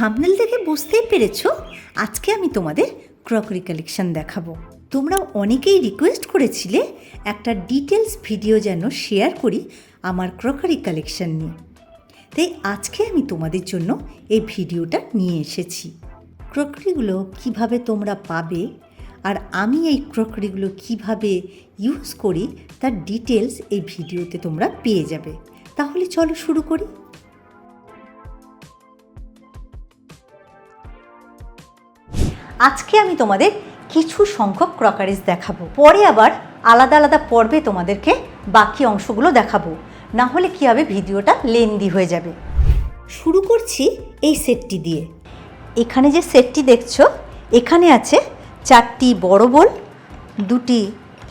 Thumbnail দেখে বুঝতেই পেরেছ, আজকে আমি তোমাদের ক্রকারি কালেকশন দেখাবো। তোমরা অনেকেই রিকোয়েস্ট করেছিলে একটা ডিটেলস ভিডিও যেন শেয়ার করি আমার ক্রকারি কালেকশন নিয়ে। তাই আজকে আমি তোমাদের জন্য এই ভিডিওটা নিয়ে এসেছি। ক্রকারিগুলো কীভাবে তোমরা পাবে আর আমি এই ক্রকারিগুলো কীভাবে ইউজ করি তার ডিটেলস এই ভিডিওতে তোমরা পেয়ে যাবে। তাহলে চলো শুরু করি। আজকে আমি তোমাদের কিছু সংখ্যক ক্রকারিজ দেখাবো। পরে আবার আলাদা আলাদা পর্বে তোমাদেরকে বাকি অংশগুলো দেখাবো। না হলে কী হবে? ভিডিওটা লেন্দি হয়ে যাবে। শুরু করছি এই সেটটি দিয়ে। এখানে যে সেটটি দেখছ, এখানে আছে চারটি বড় বোল, দুটি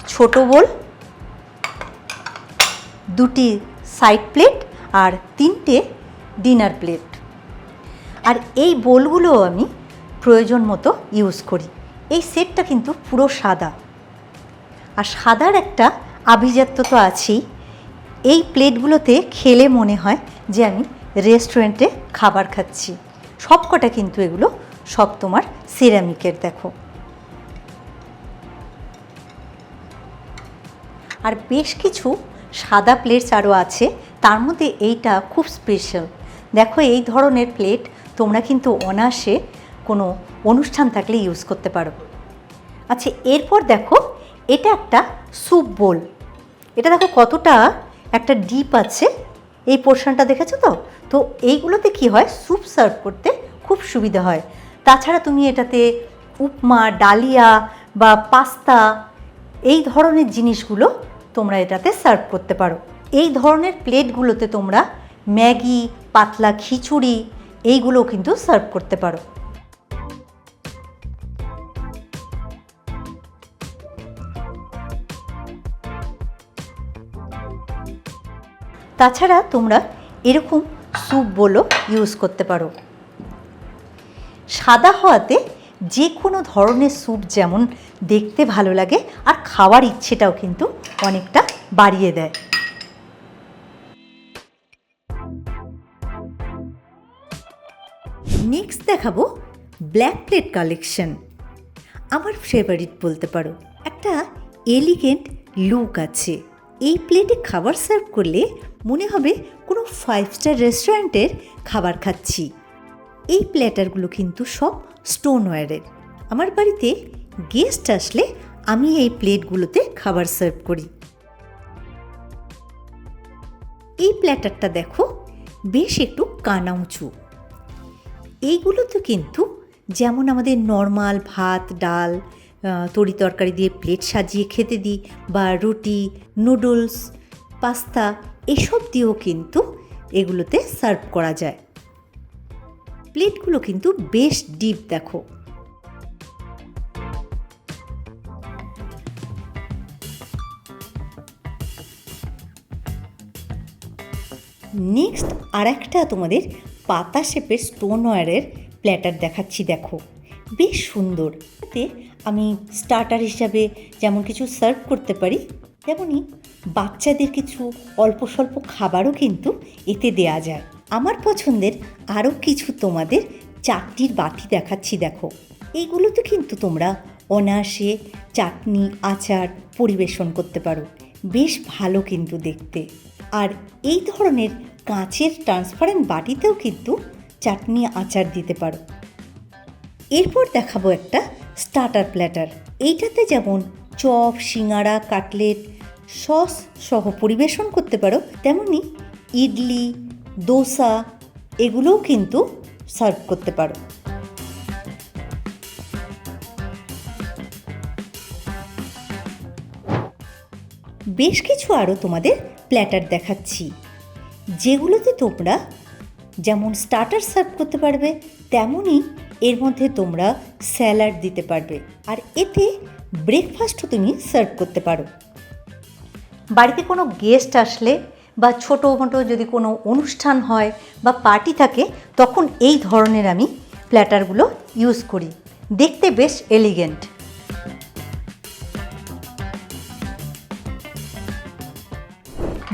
ছোট বোল, দুটি সাইড প্লেট আর তিনটে ডিনার প্লেট আর এই বোলগুলো আমি প্রয়োজন মতো ইউজ করি। এই সেটটা কিন্তু পুরো সাদা। আর সাদার একটা আভিজাত্য তো আছেই। এই প্লেটগুলোতে খেলে মনে হয় যে আমি রেস্টুরেন্টে খাবার খাচ্ছি। সব কটা কিন্তু এগুলো সব তোমার সিরামিকের দেখো। আর বেশ কিছু সাদা প্লেটস আরও আছে। তার মধ্যে এইটা খুব স্পেশাল দেখো এই ধরনের প্লেট তোমরা কিন্তু অনায়াসে কোনো অনুষ্ঠান থাকলে ইউজ করতে পারো। আচ্ছা এরপর দেখো, এটা একটা স্যুপ বোল এটা দেখো কতটা একটা ডিপ আছে। এই পোর্শনটা দেখেছ তো? তো এইগুলোতে কি হয়? স্যুপ সার্ভ করতে খুব সুবিধা হয়। তাছাড়া তুমি এটাতে উপমা, ডালিয়া বা পাস্তা, এই ধরনের জিনিসগুলো তোমরা এটাতে সার্ভ করতে পারো। এই ধরনের প্লেটগুলোতে তোমরা ম্যাগি, পাতলা খিচুড়ি এইগুলো কিন্তু সার্ভ করতে পারো। তাছাড়া তোমরা এরকম স্যুপ বলো ইউজ করতে পারো। সাদা হওয়াতে যে কোনো ধরনের স্যুপ যেমন দেখতে ভালো লাগে আর খাওয়ার ইচ্ছেটাও কিন্তু অনেকটা বাড়িয়ে দেয়। নেক্সট দেখাবো ব্ল্যাক প্লেট কালেকশন আমার ফেভারিট বলতে পারো। একটা এলিগেন্ট লুক আছে। এই প্লেটে খাবার সার্ভ করলে মনে হবে কোনো ফাইভ স্টার রেস্টুরেন্টের খাবার খাচ্ছি। এই প্ল্যাটারগুলো কিন্তু সব স্টোনওয়্যারের আমার বাড়িতে গেস্ট আসলে আমি এই প্লেটগুলোতে খাবার সার্ভ করি। এই প্ল্যাটারটা দেখো, বেশ একটু কানা উঁচু। এইগুলোতে কিন্তু যেমন আমাদের নর্মাল ভাত, ডাল তরি তরকারি দিয়ে প্লেট সাজিয়ে খেতে দিই বা রুটি নুডলস পাস্তা এসব দিয়েও কিন্তু এগুলোতে সার্ভ করা যায়। প্লেটগুলো কিন্তু বেশ ডিপ দেখো। নেক্সট আর একটা তোমাদের পাতা শেপের স্টোন ওয়ারের প্ল্যাটার দেখাচ্ছি দেখো। বেশ সুন্দর। আমি স্টার্টার হিসাবে যেমন কিছু সার্ভ করতে পারি তেমনই বাচ্চাদের কিছু অল্প স্বল্প খাবারও কিন্তু এতে দেয়া যায়। আমার পছন্দের আরও কিছু তোমাদের চাটনির বাটি দেখাচ্ছি দেখো। এইগুলোতে কিন্তু তোমরা অনায়াসে চাটনি, আচার পরিবেশন করতে পারো। বেশ ভালো কিন্তু দেখতে। আর এই ধরনের কাঁচের ট্রান্সপারেন্ট বাটিতেও কিন্তু চাটনি, আচার দিতে পারো। এরপর দেখাবো একটা স্টার্টার প্ল্যাটার এইটাতে যেমন চপ, সিঙাড়া, কাটলেট, সস সহ পরিবেশন করতে পারো, তেমনি ইডলি, দোসা এগুলোও কিন্তু সার্ভ করতে পারো। বেশ কিছু আরও তোমাদের প্ল্যাটার দেখাচ্ছি, যেগুলোতে তোমরা যেমন স্টার্টার সার্ভ করতে পারবে তেমনই এর মধ্যে তোমরা স্যালাড দিতে পারবে। আর এতে ব্রেকফাস্টও তুমি সার্ভ করতে পারো। বাড়িতে কোনো গেস্ট আসলে বা ছোটো মোটো যদি কোনো অনুষ্ঠান হয় বা পার্টি থাকে, তখন এই ধরনের আমি প্ল্যাটারগুলো ইউজ করি। দেখতে বেশ এলিগেন্ট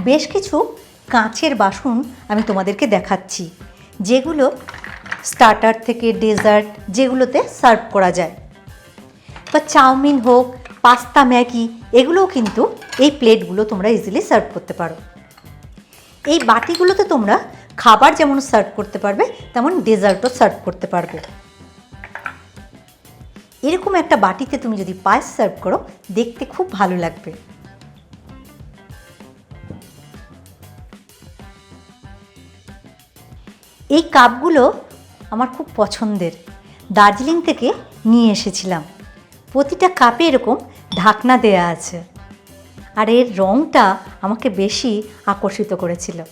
বেশ কিছু কাঁচের বাসন আমি তোমাদেরকে দেখাচ্ছি, যেগুলো স্টার্টার থেকে ডেজার্ট যেগুলোতে সার্ভ করা যায়। বা চাউমিন হোক, পাস্তা ম্যাগি, এগুলোও কিন্তু এই প্লেটগুলো তোমরা ইজিলি সার্ভ করতে পারো। এই বাটিগুলোতে তোমরা খাবার যেমন সার্ভ করতে পারবে, তেমন ডেজার্টও সার্ভ করতে পারবে। এরকম একটা বাটিতে তুমি যদি পায়েস সার্ভ করো, দেখতে খুব ভালো লাগবে। এই কাপগুলো আমার খুব পছন্দের। দার্জিলিং থেকে নিয়ে এসেছিলাম। প্রতিটা কাপে এরকম ঢাকনা দেয়া আছে। আর এর রঙটা আমাকে বেশি আকর্ষিত করেছিল।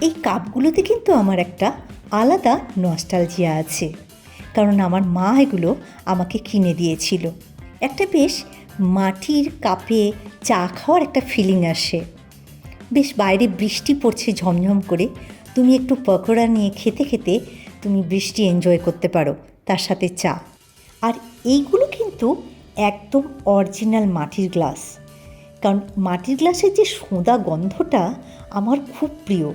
এই কাপগুলোতে কিন্তু আমার একটা আলাদা নস্টালজিয়া আছে। কারণ আমার মা এগুলো আমাকে কিনে দিয়েছিল। একটা বেশ মাটির কাপে চা খাওয়ার একটা ফিলিং আসে। বেশ বাইরে বৃষ্টি পড়ছে ঝমঝম করে। তুমি একটু পকোড়া নিয়ে খেতে খেতে তুমি বৃষ্টি এনজয় করতে পারো, তার সাথে চা। আর এইগুলো কিন্তু একদম অরিজিনাল মাটির গ্লাস কারণ মাটির গ্লাসের যে সোঁদা গন্ধটা আমার খুব প্রিয়।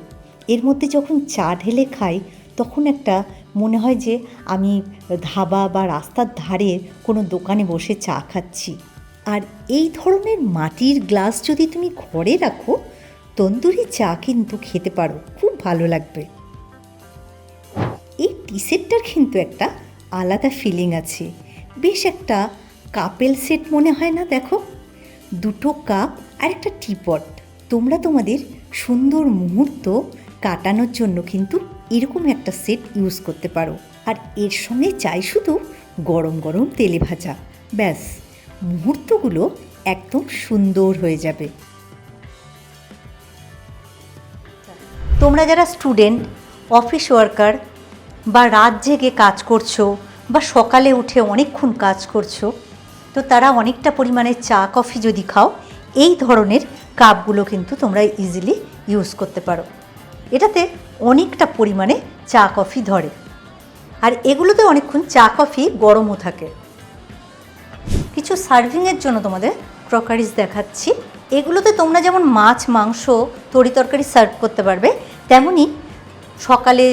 এর মধ্যে যখন চা ঢেলে খাই, তখন একটা মনে হয় যে আমি ধাবা বা রাস্তার ধারে কোনো দোকানে বসে চা খাচ্ছি। আর এই ধরনের মাটির গ্লাস যদি তুমি ঘরে রাখো, তন্দুরি চা কিন্তু খেতে পারো, খুব ভালো লাগবে। টি সেটটার কিন্তু একটা আলাদা ফিলিং আছে। বেশ একটা কাপেল সেট মনে হয় না, দেখো? দুটো কাপ আর একটা টিপট তোমরা তোমাদের সুন্দর মুহূর্ত কাটানোর জন্য কিন্তু এরকম একটা সেট ইউজ করতে পারো। আর এর সঙ্গে চাই শুধু গরম গরম তেলে ভাজা। ব্যাস, মুহূর্তগুলো একদম সুন্দর হয়ে যাবে। তোমরা যারা স্টুডেন্ট অফিস ওয়ার্কার বা রাত জেগে কাজ করছ বা সকালে উঠে অনেকক্ষণ কাজ করছ, তো তারা অনেকটা পরিমাণে চা, কফি যদি খাও, এই ধরনের কাপগুলো কিন্তু তোমরা ইজিলি ইউজ করতে পারো। এটাতে অনেকটা পরিমাণে চা, কফি ধরে। আর এগুলোতে অনেকক্ষণ চা, কফি গরমও থাকে। কিছু সার্ভিংয়ের জন্য তোমাদের ক্রকারিজ দেখাচ্ছি। এগুলোতে তোমরা যেমন মাছ, মাংস, তরি তরকারি সার্ভ করতে পারবে, তেমনি সকালে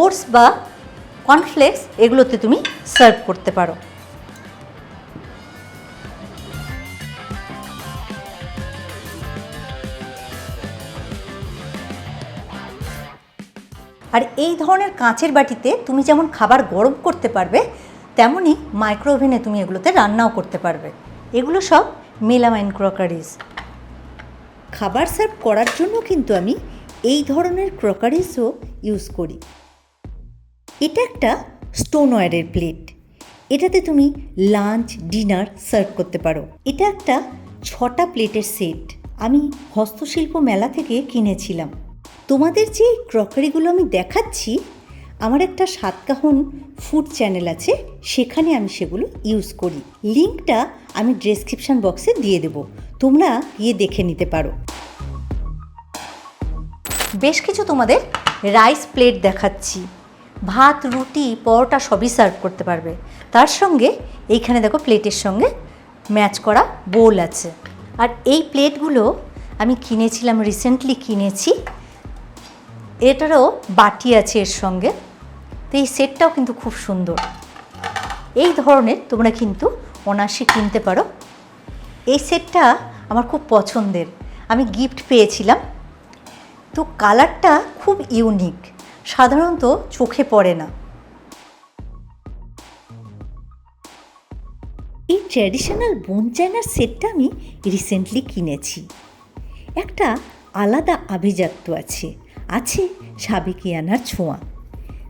ওটস বা কর্নফ্লেক্স এগুলোতে তুমি সার্ভ করতে পারো। আর এই ধরনের কাঁচের বাটিতে তুমি যেমন খাবার গরম করতে পারবে তেমনই মাইক্রো ওভেনে তুমি এগুলোতে রান্নাও করতে পারবে। এগুলো সব মেলামাইন ক্রকারিজ খাবার সার্ভ করার জন্য কিন্তু আমি এই ধরনের ক্রকারিজও ইউজ করি। এটা একটা স্টোনওয়ারের প্লেট এটাতে তুমি লাঞ্চ ডিনার সার্ভ করতে পারো। এটা একটা ছটা প্লেটের সেট আমি হস্তশিল্প মেলা থেকে কিনেছিলাম। তোমাদের যে ক্রকারিগুলো আমি দেখাচ্ছি, আমার একটা সাতকাহন ফুড চ্যানেল আছে, সেখানে আমি সেগুলো ইউজ করি। লিঙ্কটা আমি ডেসক্রিপশান বক্সে দিয়ে দেবো। তোমরা গিয়ে দেখে নিতে পারো। বেশ কিছু তোমাদের রাইস প্লেট দেখাচ্ছি। ভাত, রুটি, পরোটা সবই সার্ভ করতে পারবে। তার সঙ্গে এইখানে দেখো প্লেটের সঙ্গে ম্যাচ করা বোল আছে। আর এই প্লেটগুলো আমি কিনেছিলাম রিসেন্টলি কিনেছি। এটারও বাটি আছে এর সঙ্গে। তো এই সেটটাও কিন্তু খুব সুন্দর। এই ধরনের তোমরা কিন্তু অনায়াসে কিনতে পারো। এই সেটটা আমার খুব পছন্দের। আমি গিফট পেয়েছিলাম। তো কালারটা খুব ইউনিক সাধারণত চোখে পড়ে না। এই ট্র্যাডিশনাল বোন চায়নার সেটটা আমি রিসেন্টলি কিনেছি। একটা আলাদা আভিজাত্য আছে আছে সাবেকিয়ানার ছোঁয়া।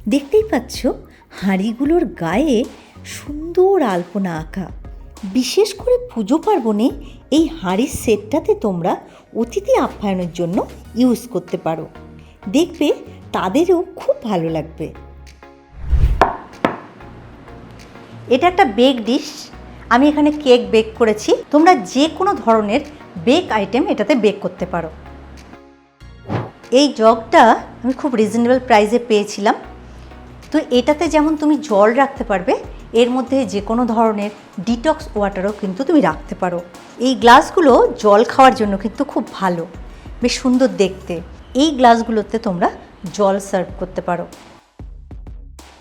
দেখতেই পাচ্ছ হাঁড়িগুলোর গায়ে সুন্দর আলপনা আঁকা। বিশেষ করে পুজো পার্বণে এই হাঁড়ির সেটটাতে তোমরা অতিথি আপ্যায়নের জন্য ইউজ করতে পারো। দেখবে তাদেরও খুব ভালো লাগবে। এটা একটা বেক ডিশ আমি এখানে কেক বেক করেছি। তোমরা যে কোনো ধরনের বেক আইটেম এটাতে বেক করতে পারো। এই জগটা আমি খুব রিজনেবল প্রাইসে পেয়েছিলাম। তো এটাতে যেমন তুমি জল রাখতে পারবে, এর মধ্যে যে কোনো ধরনের ডিটক্স ওয়াটারও কিন্তু তুমি রাখতে পারো। এই গ্লাসগুলো জল খাওয়ার জন্য কিন্তু খুব ভালো, বেশ সুন্দর দেখতে। এই গ্লাসগুলোতে তোমরা জল সার্ভ করতে পারো।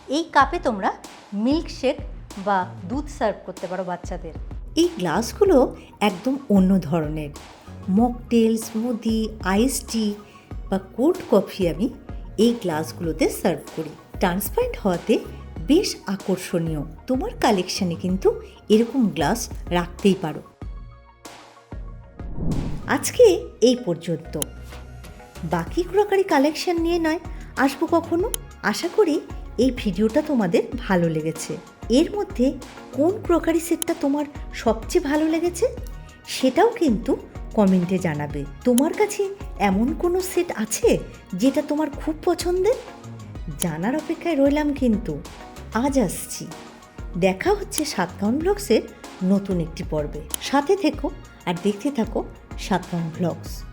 এই কাপে তোমরা মিল্কশেক বা দুধ সার্ভ করতে পারো বাচ্চাদের। এই গ্লাসগুলো একদম অন্য ধরনের। মকটেল, স্মুদি, আইস টি বা কোল্ড কফি আমি এই গ্লাসগুলোতে সার্ভ করি। ট্রান্সপারেন্ট হওয়াতে বেশ আকর্ষণীয়। তোমার কালেকশানে কিন্তু এরকম গ্লাস রাখতেই পারো। আজকে এই পর্যন্ত। বাকি ক্রকারি কালেকশন নিয়ে নয়। আসব কখনো? আশা করি এই ভিডিওটা তোমাদের ভালো লেগেছে। এর মধ্যে কোন ক্রকারি সেটটা তোমার সবচেয়ে ভালো লেগেছে? সেটাও কিন্তু কমেন্টে জানাবে। তোমার কাছে এমন কোনো সেট আছে যেটা তোমার খুব পছন্দের? জানার অপেক্ষায় রইলাম কিন্তু। আজ আসছি। দেখা হচ্ছে সাতকাউন ব্লগসের নতুন একটি পর্বে। সাথে থেকো আর দেখতে থাকো সাতকাউন ব্লগস।